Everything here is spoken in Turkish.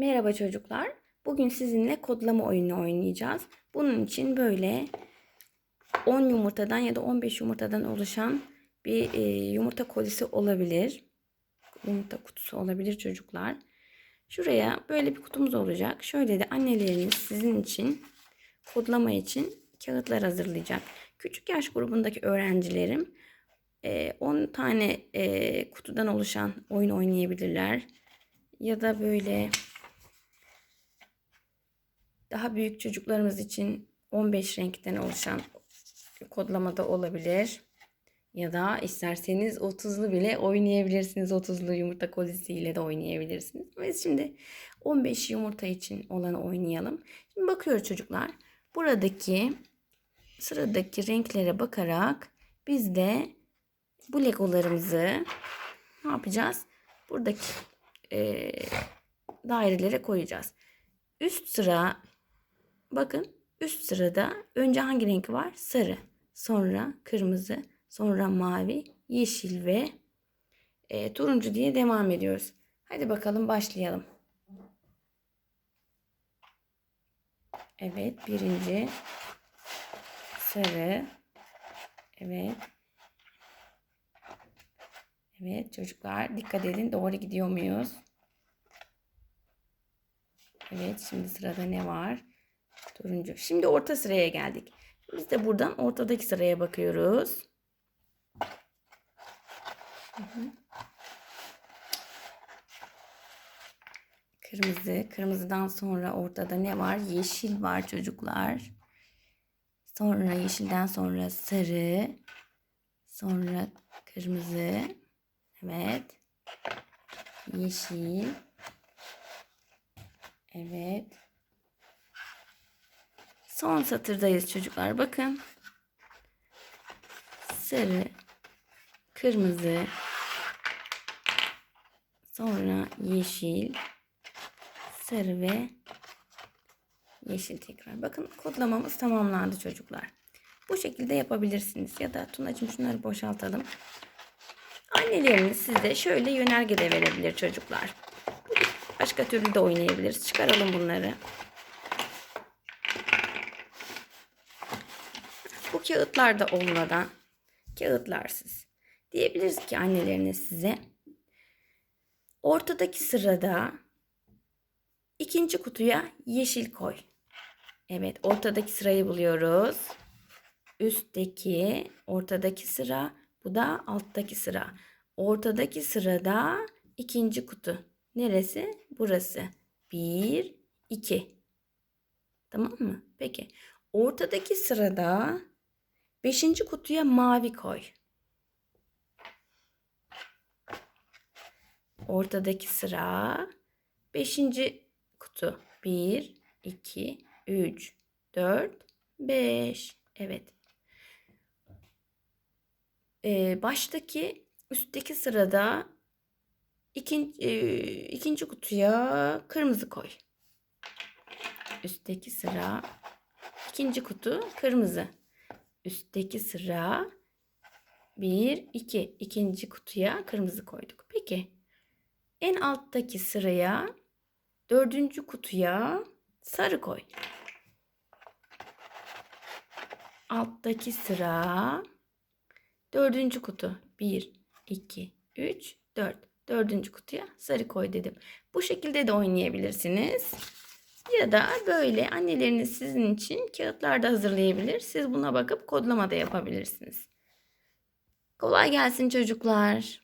Merhaba çocuklar. Bugün sizinle kodlama oyunu oynayacağız. Bunun için böyle 10 yumurtadan ya da 15 yumurtadan oluşan bir e, yumurta kolisi olabilir. Yumurta kutusu olabilir çocuklar. Şuraya böyle bir kutumuz olacak. Şöyle de anneleriniz sizin için kodlama için kağıtlar hazırlayacak. Küçük yaş grubundaki öğrencilerim e, 10 tane e, kutudan oluşan oyun oynayabilirler. Ya da böyle daha büyük çocuklarımız için 15 renkten oluşan kodlamada olabilir. Ya da isterseniz 30'lu bile oynayabilirsiniz. 30'lu yumurta kolisiyle de oynayabilirsiniz. Biz şimdi 15 yumurta için olanı oynayalım. Şimdi bakıyoruz çocuklar. Buradaki sıradaki renklere bakarak biz de bu legolarımızı ne yapacağız? Buradaki e, dairelere koyacağız. Üst sıra bakın üst sırada önce hangi renk var? Sarı. Sonra kırmızı. Sonra mavi, yeşil ve e, turuncu diye devam ediyoruz. Hadi bakalım başlayalım. Evet birinci sarı. Evet. Evet çocuklar dikkat edin doğru gidiyor muyuz? Evet şimdi sırada ne var? Turuncu. Şimdi orta sıraya geldik. Biz de buradan ortadaki sıraya bakıyoruz. Kırmızı. Kırmızıdan sonra ortada ne var? Yeşil var çocuklar. Sonra yeşilden sonra sarı. Sonra kırmızı. Evet. Yeşil. Evet. Son satırdayız çocuklar. Bakın. Sarı. Kırmızı. Sonra yeşil. Sarı ve yeşil tekrar. Bakın kodlamamız tamamlandı çocuklar. Bu şekilde yapabilirsiniz. Ya da Tunacığım şunları boşaltalım. Anneleriniz size şöyle yönerge de verebilir çocuklar. Başka türlü de oynayabiliriz. Çıkaralım bunları. Bu kağıtlar da olmadan kağıtlarsız. Diyebiliriz ki anneleriniz size ortadaki sırada ikinci kutuya yeşil koy. Evet ortadaki sırayı buluyoruz. Üstteki ortadaki sıra bu da alttaki sıra. Ortadaki sırada ikinci kutu. Neresi? Burası. Bir, iki. Tamam mı? Peki. Ortadaki sırada beşinci kutuya mavi koy. Ortadaki sıra beşinci kutu. Bir, iki, üç, dört, beş. Evet. Ee, baştaki üstteki sırada ikinci, e, ikinci kutuya kırmızı koy. Üstteki sıra ikinci kutu kırmızı. Üstteki sıra bir, iki. ikinci kutuya kırmızı koyduk. Peki en alttaki sıraya dördüncü kutuya sarı koy. Alttaki sıra dördüncü kutu. Bir, iki, üç, dört. Dördüncü kutuya sarı koy dedim. Bu şekilde de oynayabilirsiniz. Ya da böyle anneleriniz sizin için kağıtlar da hazırlayabilir. Siz buna bakıp kodlama da yapabilirsiniz. Kolay gelsin çocuklar.